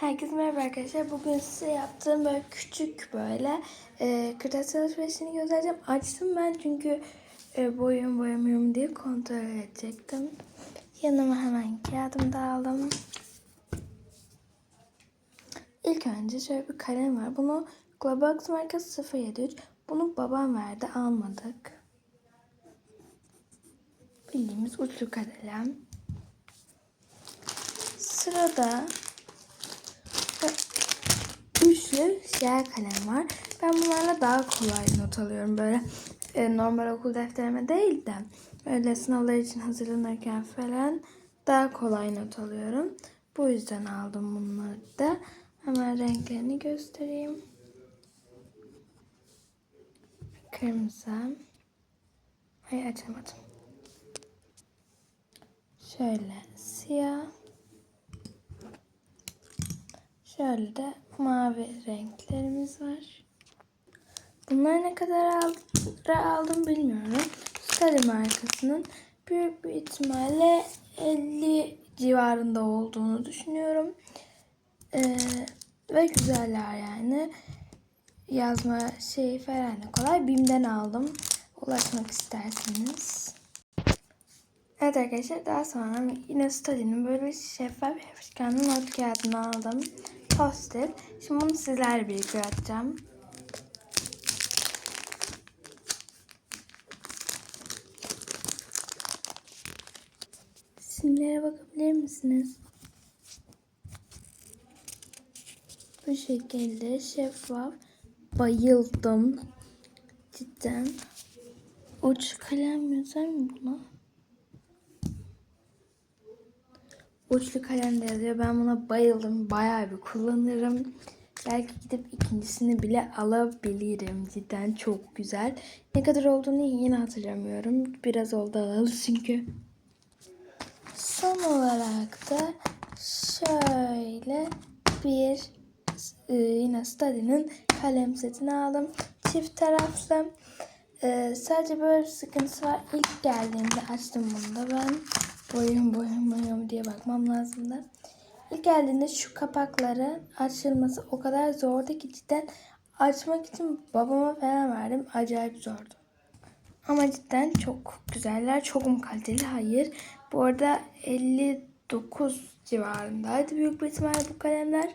Herkese merhaba arkadaşlar. Bugün size yaptığım böyle küçük böyle e, kırtasiye alışverişini göstereceğim. Açtım ben çünkü e, boyuyorum boyamıyorum diye kontrol edecektim. Yanıma hemen kağıdımı da aldım. İlk önce şöyle bir kalem var. Bunu Globox markası 073. Bunu babam verdi. Almadık. Bildiğimiz uçlu kalem. Sırada üçlü siyah kalem var. Ben bunlarla daha kolay not alıyorum. Böyle e, normal okul defterime değil de böyle sınavlar için hazırlanırken falan daha kolay not alıyorum. Bu yüzden aldım bunları da. Hemen renklerini göstereyim. Kırmızı. Hayır açamadım. Şöyle siyah. Şöyle de mavi renklerimiz var. Bunları ne kadar aldım, bilmiyorum. Stadi markasının büyük bir ihtimalle 50 civarında olduğunu düşünüyorum. Ee, ve güzeller yani. Yazma şeyi falan kolay. Bim'den aldım. Ulaşmak isterseniz. Evet arkadaşlar daha sonra yine Stalin'in böyle şeffaf yapışkanlı not kağıdını aldım. Post-it. Şimdi bunu sizlerle birlikte atacağım. Simlere bakabilir misiniz? Bu şekilde şeffaf. Bayıldım. Cidden. Uç kalem yazar mı buna? Uçlu kalem yazıyor. Ben buna bayıldım. Bayağı bir kullanırım. Belki gidip ikincisini bile alabilirim. Cidden çok güzel. Ne kadar olduğunu yine hatırlamıyorum. Biraz oldu alalı çünkü. Son olarak da şöyle bir e, yine Stady'nin kalem setini aldım. Çift taraflı. E, sadece böyle bir sıkıntısı var. İlk geldiğinde açtım bunu da ben. Boyum boyum boyum diye bakmam lazım da. İlk geldiğinde şu kapakları açılması o kadar zordu ki cidden açmak için babama falan verdim. Acayip zordu. Ama cidden çok güzeller. Çok mu kaliteli? Hayır. Bu arada 59 civarındaydı büyük bir ihtimalle bu kalemler.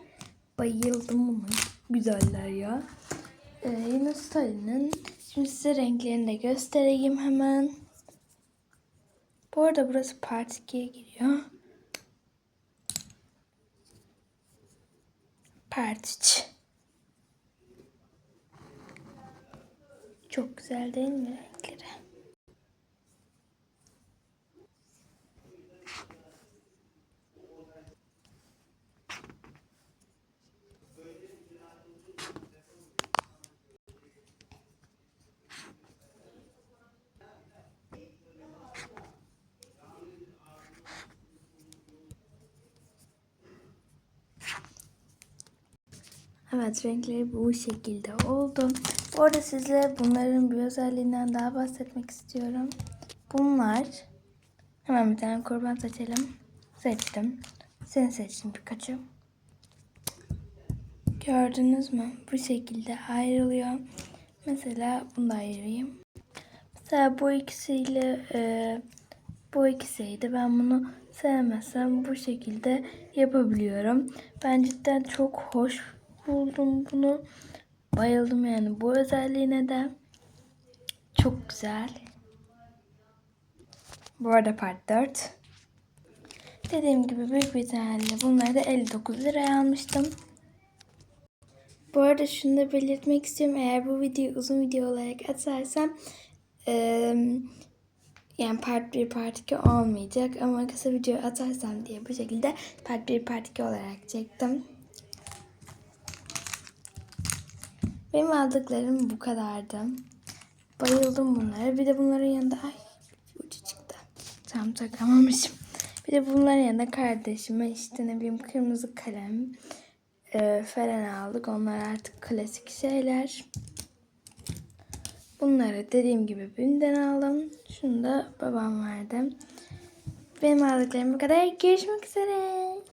Bayıldım buna. Güzeller ya. Ee, yine Stalin'in. Şimdi size renklerini de göstereyim hemen. Bu arada burası part 2'ye giriyor. Part 3. Çok güzel değil mi renkleri? Evet renkleri bu şekilde oldu. Bu arada size bunların bir özelliğinden daha bahsetmek istiyorum. Bunlar hemen bir tane kurban seçelim. Seçtim. Seni seçtim Pikachu. Gördünüz mü? Bu şekilde ayrılıyor. Mesela bunu da ayırayım. Mesela bu ikisiyle e, bu ikisiydi. Ben bunu sevmesem bu şekilde yapabiliyorum. Ben cidden çok hoş buldum bunu. Bayıldım yani bu özelliğine de. Çok güzel. Bu arada part 4. Dediğim gibi büyük bir tane bunları da 59 liraya almıştım. Bu arada şunu da belirtmek istiyorum. Eğer bu videoyu uzun video olarak atarsam eee yani part 1 part 2 olmayacak ama kısa video atarsam diye bu şekilde part 1 part 2 olarak çektim. Benim aldıklarım bu kadardı. Bayıldım bunlara. Bir de bunların yanında ay ucu çıktı. Tam takamamışım. Bir de bunların yanında kardeşime işte ne bileyim kırmızı kalem e, falan aldık. Onlar artık klasik şeyler. Bunları dediğim gibi BİM'den aldım. Şunu da babam verdi. Benim aldıklarım bu kadar. Görüşmek üzere.